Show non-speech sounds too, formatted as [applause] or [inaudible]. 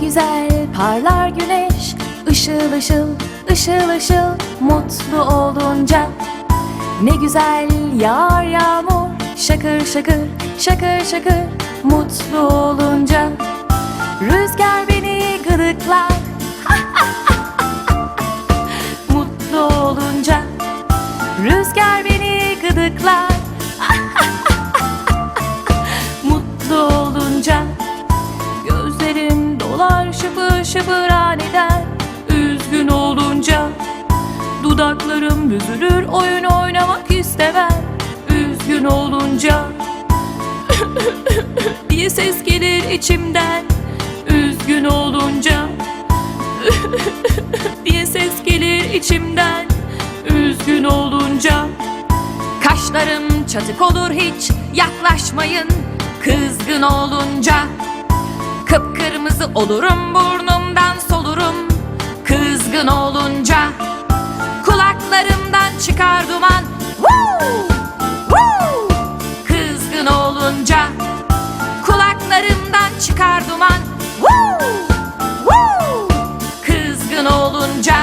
güzel parlar güneş ışıl ışıl ışıl ışıl mutlu olunca. Ne güzel yağar yağmur şakır şakır şakır şakır mutlu olunca. Rüzgar beni gıdıklar [laughs] mutlu olunca. Rüzgar beni gıdıklar şıpır şıpır aniden. Üzgün olunca Dudaklarım büzülür oyun oynamak istemem. Üzgün olunca [coughs] diye ses gelir içimden. Üzgün olunca [coughs] diye ses gelir içimden. Üzgün olunca Kaşlarım çatık olur hiç yaklaşmayın. Kızgın olunca kızı olurum Burnumdan solurum kızgın olunca Kulaklarımdan çıkar duman Woo! Woo! Kızgın olunca Kulaklarımdan çıkar duman Woo! Woo! Kızgın olunca